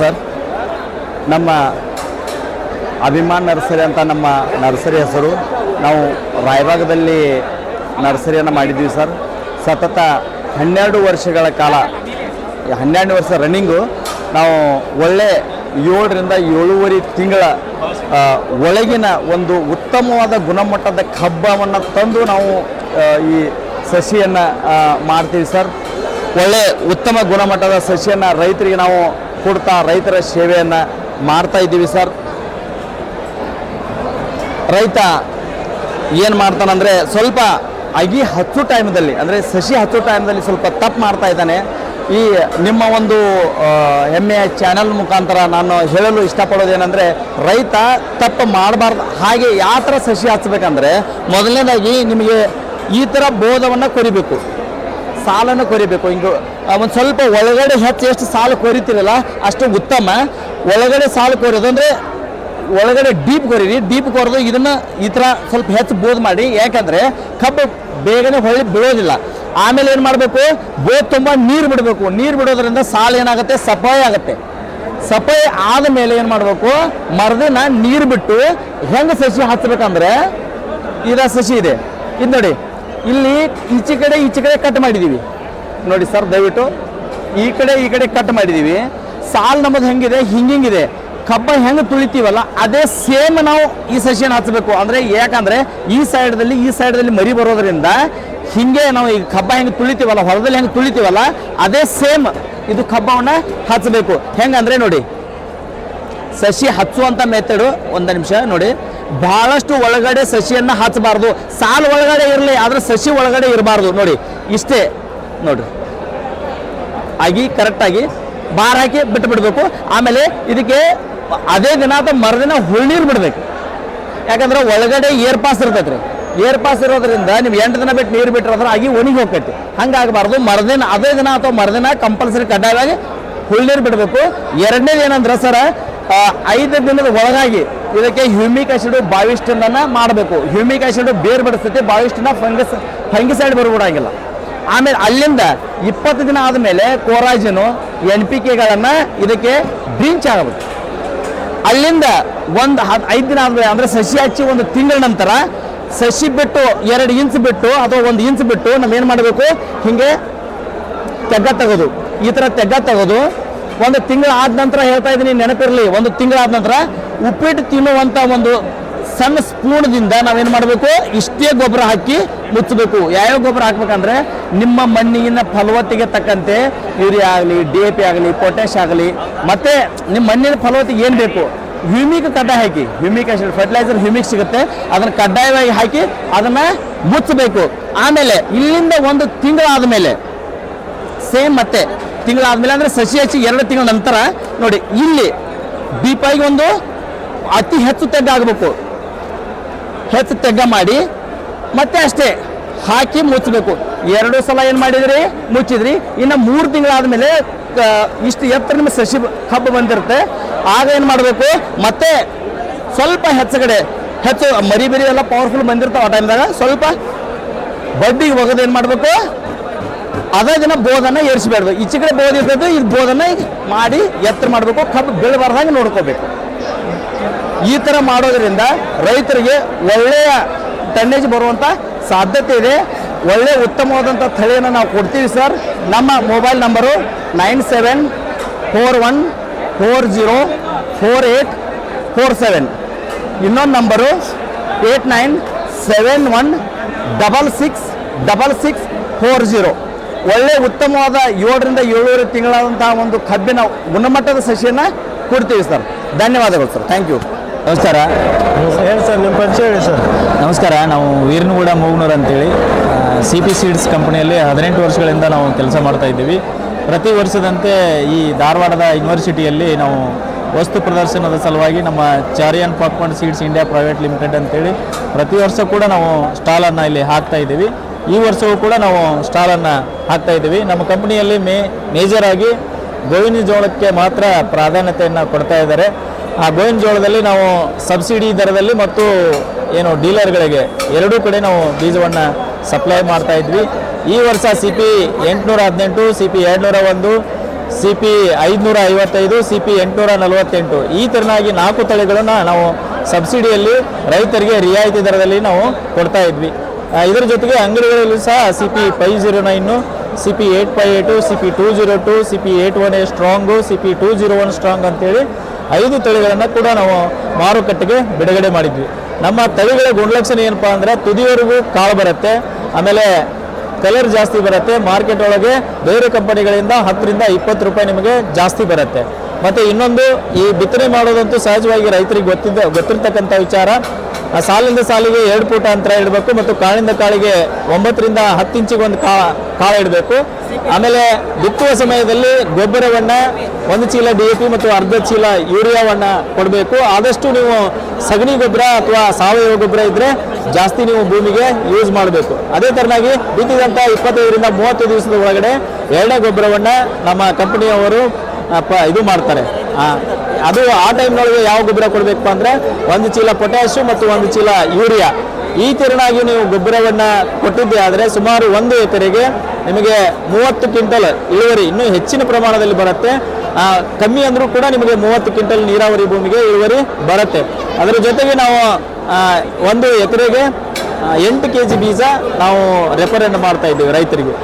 Sir, ನಮ್ಮ Abhiman nursery ಅಂತ ನಮ್ಮ ನರ್ಸರಿ ಹೆಸರು. ನಾವು ರಾಯಭಾಗದಲ್ಲಿ ನರ್ಸರಿಯನ್ನು ಮಾಡಿದ್ದೀವಿ ಸರ್. ಸತತ ಹನ್ನೆರಡು ವರ್ಷಗಳ ಕಾಲ, ಹನ್ನೆರಡು ವರ್ಷ ರನ್ನಿಂಗು ನಾವು ಒಳ್ಳೆ ಏಳರಿಂದ ಏಳುವರೆ ತಿಂಗಳ ಒಳಗಿನ ಒಂದು ಉತ್ತಮವಾದ ಗುಣಮಟ್ಟದ ಕಬ್ಬವನ್ನು ತಂದು ನಾವು ಈ ಸಸಿಯನ್ನು ಮಾಡ್ತೀವಿ ಸರ್. ಒಳ್ಳೆ ಉತ್ತಮ ಗುಣಮಟ್ಟದ ಸಸಿಯನ್ನು ರೈತರಿಗೆ ನಾವು ಕೊಡ್ತಾ ರೈತರ ಸೇವೆಯನ್ನು ಮಾಡ್ತಾ ಇದ್ದೀವಿ ಸರ್. ರೈತ ಏನು ಮಾಡ್ತಾನಂದರೆ ಸ್ವಲ್ಪ ಅಗಿ ಹಚ್ಚೋ ಟೈಮ್ದಲ್ಲಿ ಅಂದರೆ ಸಸಿ ಹಚ್ಚೋ ಟೈಮ್ದಲ್ಲಿ ಸ್ವಲ್ಪ ತಪ್ಪು ಮಾಡ್ತಾ ಇದ್ದಾನೆ. ಈ ನಿಮ್ಮ ಒಂದು ಹೆಮ್ಮೆಯ ಚಾನಲ್ ಮುಖಾಂತರ ನಾನು ಹೇಳಲು ಇಷ್ಟಪಡೋದೇನೆಂದರೆ ರೈತ ತಪ್ಪು ಮಾಡಬಾರ್ದು. ಹಾಗೆ ಯಾವ ಥರ ಸಸಿ ಹಚ್ಚಬೇಕಂದ್ರೆ ಮೊದಲನೇದಾಗಿ ನಿಮಗೆ ಈ ಥರ ಬೋಧವನ್ನು ಕೊರಿಬೇಕು. ಸಾಲನ್ನು ಕೊರಿಬೇಕು. ಹಿಂಗೆ ಒಂದು ಸ್ವಲ್ಪ ಒಳಗಡೆ ಹೆಚ್ಚು ಎಷ್ಟು ಸಾಲ ಕೊರಿತಿರಲ್ಲ, ಅಷ್ಟು ಉತ್ತಮ. ಒಳಗಡೆ ಸಾಲು ಕೊರಿಯೋದು ಅಂದರೆ, ಒಳಗಡೆ ಡೀಪ್ ಕೊರೀರಿ. ಡೀಪ್ ಕೊರೆದು ಇದನ್ನು ಈ ಥರ ಸ್ವಲ್ಪ ಹೆಚ್ಚು ಬೋದ್ ಮಾಡಿ. ಯಾಕಂದರೆ, ಕಬ್ಬು ಬೇಗನೆ ಹೊಳ್ಳಿ ಬೀಳೋದಿಲ್ಲ. ಆಮೇಲೆ ಏನು ಮಾಡಬೇಕು? ಬೋದ್ ತುಂಬ ನೀರು ಬಿಡಬೇಕು. ನೀರು ಬಿಡೋದ್ರಿಂದ ಸಾಲ ಏನಾಗುತ್ತೆ? ಸಫಾಯಿ ಆಗುತ್ತೆ. ಸಫಾಯಿ ಆದ ಮೇಲೆ ಏನು ಮಾಡಬೇಕು? ಮರದಿನ ನೀರು ಬಿಟ್ಟು ಹೆಂಗೆ ಸಸಿ ಹಚ್ಚಬೇಕಂದ್ರೆ ಇದ ಸಸಿ ಇದೆ. ಇದು ನೋಡಿ. ಇಲ್ಲಿ ಈಚೆ ಕಡೆ ಈಚೆ ಕಡೆ ಕಟ್ ಮಾಡಿದ್ದೀವಿ ನೋಡಿ ಸರ್ ದಯವಿಟ್ಟು. ಈ ಕಡೆ ಈ ಕಡೆ ಕಟ್ ಮಾಡಿದ್ದೀವಿ ಸಾಲ್ ನಮ್ಮದು ಹೆಂಗಿದೆ? ಹಿಂಗಿಂಗಿದೆ ಕಬ್ಬ ಹೆಂಗೆ ತುಳಿತೀವಲ್ಲ, ಅದೇ ಸೇಮ್ ನಾವು ಈ ಸಸಿಯನ್ನು ಹಚ್ಚಬೇಕು ಅಂದರೆ ಯಾಕಂದರೆ ಈ ಸೈಡ್ದಲ್ಲಿ ಈ ಸೈಡ್ದಲ್ಲಿ ಮರಿ ಬರೋದ್ರಿಂದ ಹಿಂಗೆ ನಾವು ಈ ಕಬ್ಬ ಹೆಂಗೆ ತುಳಿತೀವಲ್ಲ, ಹೊಲದಲ್ಲಿ ಹೆಂಗೆ ತುಳಿತೀವಲ್ಲ, ಅದೇ ಸೇಮ್ ಇದು ಕಬ್ಬವನ್ನು ಹಚ್ಚಬೇಕು ಹೆಂಗಂದ್ರೆ ನೋಡಿ, ಸಸಿ ಹಚ್ಚುವಂಥ ಮೆಥಡು ಒಂದು ನಿಮಿಷ ನೋಡಿ. ಬಹಳಷ್ಟು ಒಳಗಡೆ ಸಸಿಯನ್ನು ಹಚ್ಚಬಾರ್ದು ಸಾಲು ಒಳಗಡೆ ಇರಲಿ, ಆದ್ರೆ ಸಸಿ ಒಳಗಡೆ ಇರಬಾರ್ದು. ನೋಡಿ, ಇಷ್ಟೇ. ನೋಡಿ ಆಗಿ ಕರೆಕ್ಟಾಗಿ ಬಾರ್ ಹಾಕಿ ಬಿಟ್ಟು ಬಿಡಬೇಕು ಆಮೇಲೆ ಇದಕ್ಕೆ ಅದೇ ದಿನ ಅಥವಾ ಮರುದಿನ ಹುಳ್ನೀರು ಬಿಡಬೇಕು. ಯಾಕಂದ್ರೆ ಒಳಗಡೆ ಏರ್ ಪಾಸ್ ಇರ್ತೈತೆ ರೀ ಏರ್ ಪಾಸ್ ಇರೋದ್ರಿಂದ ನೀವು ಎಂಟು ದಿನ ಬಿಟ್ಟು ನೀರು ಬಿಟ್ಟರೆ ಅದ್ರ ಆಗಿ ಒಣಗಿ ಹೋಗ್ತೈತಿ. ಹಂಗಾಗಬಾರ್ದು. ಮರದಿನ, ಅದೇ ದಿನ ಅಥವಾ ಮರುದಿನ ಕಂಪಲ್ಸರಿ ಕಡ್ಡಾಯವಾಗಿ ಹುಳ್ನೀರು ಬಿಡಬೇಕು. ಎರಡನೇದು ಏನಂದ್ರೆ ಸರ ಐದು ದಿನದ ಒಳಗಾಗಿ ಇದಕ್ಕೆ ಹ್ಯೂಮಿಕ್ ಆಸಿಡ್ ಬಾವಿಸ್ಟನ್ನ ಮಾಡಬೇಕು. ಹ್ಯೂಮಿಕ್ ಆಸಿಡ್ ಬೇರ್ ಬಿಡಿಸ್ತೈತಿ ಬಾವಿಸ್ಟನ್ನ ಫಂಗಸ್ ಫಂಗಿಸೈಡ್ ಬರ್ಬಿಡಂಗಿಲ್ಲ. ಆಮೇಲೆ ಅಲ್ಲಿಂದ ಇಪ್ಪತ್ತು ದಿನ ಆದಮೇಲೆ ಕೋರಾಜಿನು, ಎನ್ ಪಿ ಕೆಗಳನ್ನು ಇದಕ್ಕೆ ಬ್ರೀಂಚ್ ಆಗಬೇಕು. ಅಲ್ಲಿಂದ ಒಂದು ಐದು ದಿನ ಆದ್ಮೇಲೆ ಅಂದರೆ ಸಸಿ ಹಚ್ಚಿ ಒಂದು ತಿಂಗಳ ನಂತರ ಸಸಿ ಬಿಟ್ಟು ಎರಡು ಇಂಚ್ ಬಿಟ್ಟು ಅಥವಾ ಒಂದು ಇಂಚ್ ಬಿಟ್ಟು ನಾವೇನು ಮಾಡಬೇಕು? ಹಿಂಗೆ ತೆಗ್ಗ ತೆಗೆದು, ಈ ಥರ ತೆಗ್ಗ ತೆಗೆದು ಒಂದು ತಿಂಗಳ ಆದ ನಂತರ ಹೇಳ್ತಾ ಇದ್ದೀನಿ ನೆನಪಿರಲಿ, ಒಂದು ತಿಂಗಳಾದ ನಂತರ ಉಪ್ಪಿಟ್ಟು ತಿನ್ನುವಂಥ ಒಂದು ಸಣ್ಣ ಸ್ಪೂನ್ದಿಂದ ನಾವೇನು ಮಾಡಬೇಕು? ಇಷ್ಟೇ ಗೊಬ್ಬರ ಹಾಕಿ ಮುಚ್ಚಬೇಕು. ಯಾವ್ಯಾವ ಗೊಬ್ಬರ ಹಾಕ್ಬೇಕಂದ್ರೆ ನಿಮ್ಮ ಮಣ್ಣಿನ ಫಲವತ್ತಿಗೆ ತಕ್ಕಂತೆ ಯೂರಿಯಾ ಆಗಲಿ, ಡಿ ಎ ಪಿ ಆಗಲಿ ಪೊಟ್ಯಾಶ್ ಆಗಲಿ, ಮತ್ತೆ ನಿಮ್ಮ ಮಣ್ಣಿನ ಫಲವತ್ತಿಗೆ ಏನು ಬೇಕು? ಹ್ಯೂಮಿಕ್ ಕಡ್ಡಾಯ ಹಾಕಿ. ಹ್ಯೂಮಿಕ್ ಆಸಿಡ್, ಫರ್ಟಿಲೈಸರ್ ಹ್ಯೂಮಿಕ್ ಸಿಗುತ್ತೆ. ಅದನ್ನು ಕಡ್ಡಾಯವಾಗಿ ಹಾಕಿ ಅದನ್ನು ಮುಚ್ಚಬೇಕು. ಆಮೇಲೆ ಇಲ್ಲಿಂದ ಒಂದು ತಿಂಗಳಾದ ಮೇಲೆ ಸೇಮ್ ಮತ್ತೆ ತಿಂಗಳಾದ್ಮೇಲೆ ಅಂದರೆ ಸಸಿ ಹಚ್ಚಿ ಎರಡು ತಿಂಗಳ ನಂತರ ನೋಡಿ, ಇಲ್ಲಿ ದೀಪಾಯಿಗೆ ಒಂದು ಅತಿ ಹೆಚ್ಚು ತೆಗ್ಗ ಆಗಬೇಕು. ಹೆಚ್ಚು ತೆಗ್ಗ ಮಾಡಿ, ಮತ್ತೆ ಅಷ್ಟೇ ಹಾಕಿ ಮುಚ್ಚಬೇಕು ಎರಡು ಸಲ ಏನು ಮಾಡಿದ್ರಿ? ಮುಚ್ಚಿದ್ರಿ. ಇನ್ನು ಮೂರು ತಿಂಗಳಾದಮೇಲೆ ಇಷ್ಟು ಎತ್ತರ ನಿಮ್ಮ ಸಸಿ ಹಬ್ಬ ಬಂದಿರುತ್ತೆ. ಆಗ ಏನು ಮಾಡಬೇಕು? ಮತ್ತೆ ಸ್ವಲ್ಪ ಹೆಚ್ಚುಗಡೆ, ಹೆಚ್ಚು ಮರಿ ಬರಿ ಎಲ್ಲ ಪವರ್ಫುಲ್ ಬಂದಿರ್ತಾವೆ ಆ ಟೈಮ್ದಾಗ ಸ್ವಲ್ಪ ಬಡ್ಡಿಗೆ ಒಗದು ಏನು ಮಾಡಬೇಕು? ಅದೇ ದಿನ ಬೋಧನ ಏರಿಸಬೇಡ್ದು ಈಚೆ ಕಡೆ ಬೋಧ ಇರ್ತದೆ ಇದು ಬೋಧನ ಮಾಡಿ ಎತ್ತರ ಮಾಡಬೇಕು. ಕಬ್ಬು ಬೀಳಬಾರ್ದಂಗೆ ನೋಡ್ಕೋಬೇಕು. ಈ ಥರ ಮಾಡೋದ್ರಿಂದ ರೈತರಿಗೆ ಒಳ್ಳೆಯ ಟನ್ನೇಜ್ ಬರುವಂಥ ಸಾಧ್ಯತೆ ಇದೆ. ಒಳ್ಳೆಯ ಉತ್ತಮವಾದಂಥ ತಳಿಯನ್ನು ನಾವು ಕೊಡ್ತೀವಿ ಸರ್. ನಮ್ಮ mobile number nine seven four one four zero four eight four seven ಇನ್ನೊಂದು number eight nine seven one double six double six four zero ಒಳ್ಳೆ ಉತ್ತಮವಾದ ಏಳರಿಂದ ಏಳೂವರೆ ತಿಂಗಳಾದಂತಹ ಒಂದು ಕಬ್ಬಿನ ಗುಣಮಟ್ಟದ ಸಸಿಯನ್ನು ಕೊಡ್ತೀವಿ ಸರ್. ಧನ್ಯವಾದಗಳು ಸರ್. ಥ್ಯಾಂಕ್ ಯು ನಮಸ್ಕಾರ. ಹೇಳಿ ಸರ್ ನಿಮ್ಮ ಪರಿಚಯ ಹೇಳಿ ಸರ್. ನಮಸ್ಕಾರ ನಾವು ವೀರನಗೂಡ ಮೂಗ್ನೂರ್ ಅಂತೇಳಿ. ಸಿ ಪಿ ಸೀಡ್ಸ್ ಕಂಪನಿಯಲ್ಲಿ ಹದಿನೆಂಟು ವರ್ಷಗಳಿಂದ ನಾವು ಕೆಲಸ ಮಾಡ್ತಾ ಇದ್ದೀವಿ. ಪ್ರತಿ ವರ್ಷದಂತೆ ಈ ಧಾರವಾಡದ ಯೂನಿವರ್ಸಿಟಿಯಲ್ಲಿ ನಾವು ವಸ್ತು ಪ್ರದರ್ಶನದ ಸಲುವಾಗಿ ನಮ್ಮ ಚಾರಿಯನ್ popcorn seeds India private limited ಅಂತೇಳಿ ಪ್ರತಿ ವರ್ಷ ಕೂಡ ನಾವು ಸ್ಟಾಲನ್ನು ಇಲ್ಲಿ ಹಾಕ್ತಾ ಇದ್ದೀವಿ. ಈ ವರ್ಷವೂ ಕೂಡ ನಾವು ಸ್ಟಾಲನ್ನು ಹಾಕ್ತಾ ಇದ್ದೀವಿ. ನಮ್ಮ ಕಂಪನಿಯಲ್ಲಿ ಮೇ ಮೇಜರ್ ಆಗಿ ಗೋವಿನ ಜೋಳಕ್ಕೆ ಮಾತ್ರ ಪ್ರಾಧಾನ್ಯತೆಯನ್ನು ಕೊಡ್ತಾ ಇದ್ದಾರೆ. ಆ ಗೋವಿನ ಜೋಳದಲ್ಲಿ ನಾವು ಸಬ್ಸಿಡಿ ದರದಲ್ಲಿ ಮತ್ತು ಏನು ಡೀಲರ್ಗಳಿಗೆ ಎರಡೂ ಕಡೆ ನಾವು ಬೀಜವನ್ನು ಸಪ್ಲೈ ಮಾಡ್ತಾ ಇದ್ವಿ. ಈ ವರ್ಷ ಸಿ ಪಿ ಎಂಟುನೂರ ಹದಿನೆಂಟು ಸಿ ಪಿ ಎರಡುನೂರ ಒಂದು ಸಿ ಪಿ ಐದುನೂರ ಐವತ್ತೈದು ಸಿ ಪಿ ಎಂಟುನೂರ ನಲವತ್ತೆಂಟು. ಈ ಥರನಾಗಿ ನಾಲ್ಕು ತಳಿಗಳನ್ನು ನಾವು ಸಬ್ಸಿಡಿಯಲ್ಲಿ ರೈತರಿಗೆ ರಿಯಾಯಿತಿ ದರದಲ್ಲಿ ನಾವು ಕೊಡ್ತಾ ಇದ್ವಿ. ಇದರ ಜೊತೆಗೆ ಅಂಗಡಿಗಳಲ್ಲೂ ಸಹ C P five zero nine C P eight five eight C P two zero two C P eight one A strong C P two zero one strong ಅಂತೇಳಿ ಐದು ತಳಿಗಳನ್ನು ಕೂಡ ನಾವು ಮಾರುಕಟ್ಟೆಗೆ ಬಿಡುಗಡೆ ಮಾಡಿದ್ವಿ. ನಮ್ಮ ತಳಿಗಳ ಗುಣಲಕ್ಷಣ ಏನಪ್ಪ ಅಂದರೆ ತುದಿಯವರೆಗೂ ಕಾಳು ಬರುತ್ತೆ, ಆಮೇಲೆ ಕಲರ್ ಜಾಸ್ತಿ ಬರುತ್ತೆ ಮಾರ್ಕೆಟ್ ಒಳಗೆ ಬೇರೆ ಕಂಪನಿಗಳಿಂದ ಹತ್ತರಿಂದ ಇಪ್ಪತ್ತು ರೂಪಾಯಿ ನಿಮಗೆ ಜಾಸ್ತಿ ಬರುತ್ತೆ. ಮತ್ತು ಇನ್ನೊಂದು, ಈ ಬಿತ್ತನೆ ಮಾಡೋದಂತೂ ಸಹಜವಾಗಿ ರೈತರಿಗೆ ಗೊತ್ತಿದ್ದ, ಗೊತ್ತಿರ್ತಕ್ಕಂಥ ವಿಚಾರ. ಸಾಲಿಂದ ಸಾಲಿಗೆ ಎರಡು ಫೂಟ ಅಂತರ ಇಡಬೇಕು ಮತ್ತು ಕಾಳಿಂದ ಕಾಳಿಗೆ ಒಂಬತ್ತರಿಂದ ಹತ್ತು ಇಂಚಿಗೆ ಒಂದು ಕಾ, ಕಾಳು ಇಡಬೇಕು. ಆಮೇಲೆ ಬಿತ್ತುವ ಸಮಯದಲ್ಲಿ ಗೊಬ್ಬರವನ್ನು ಒಂದು ಚೀಲ ಡಿ ಎ ಪಿ ಮತ್ತು ಅರ್ಧ ಚೀಲ ಯೂರಿಯಾವನ್ನು ಕೊಡಬೇಕು. ಆದಷ್ಟು ನೀವು ಸಗಣಿ ಗೊಬ್ಬರ ಅಥವಾ ಸಾವಯವ ಗೊಬ್ಬರ ಇದ್ದರೆ ಜಾಸ್ತಿ ನೀವು ಭೂಮಿಗೆ ಯೂಸ್ ಮಾಡಬೇಕು. ಅದೇ ಥರನಾಗಿ ಬಿತ್ತಿದಂಥ ಇಪ್ಪತ್ತೈದರಿಂದ ಮೂವತ್ತು ದಿವಸದ ಒಳಗಡೆ ಎರಡನೇ ಗೊಬ್ಬರವನ್ನು ನಮ್ಮ ಕಂಪನಿಯವರು ಪ ಇದು ಮಾಡ್ತಾರೆ. ಅದು ಆ ಟೈಮ್ನೊಳಗೆ ಯಾವ ಗೊಬ್ಬರ ಕೊಡಬೇಕು ಅಂದರೆ ಒಂದು ಚೀಲ ಪೊಟ್ಯಾಶು ಮತ್ತು ಒಂದು ಚೀಲ ಯೂರಿಯಾ. ಈ ತೆರನಾಗಿ ನೀವು ಗೊಬ್ಬರವನ್ನು ಕೊಟ್ಟಿದ್ದೆ ಆದರೆ ಸುಮಾರು ಒಂದು ಎಕರೆಗೆ ನಿಮಗೆ ಮೂವತ್ತು ಕ್ವಿಂಟಲ್ ಇಳುವರಿ, ಇನ್ನೂ ಹೆಚ್ಚಿನ ಪ್ರಮಾಣದಲ್ಲಿ ಬರುತ್ತೆ. ಕಮ್ಮಿ ಅಂದರೂ ಕೂಡ ನಿಮಗೆ ಮೂವತ್ತು ಕ್ವಿಂಟಲ್ ನೀರಾವರಿ ಭೂಮಿಗೆ ಇಳುವರಿ ಬರುತ್ತೆ. ಅದರ ಜೊತೆಗೆ ನಾವು ಒಂದು ಎಕರೆಗೆ ಎಂಟು ಕೆ ಜಿ ಬೀಜ ನಾವು ರೆಫರೆಂಡ್ ಮಾಡ್ತಾ ಇದ್ದೀವಿ ರೈತರಿಗೆ.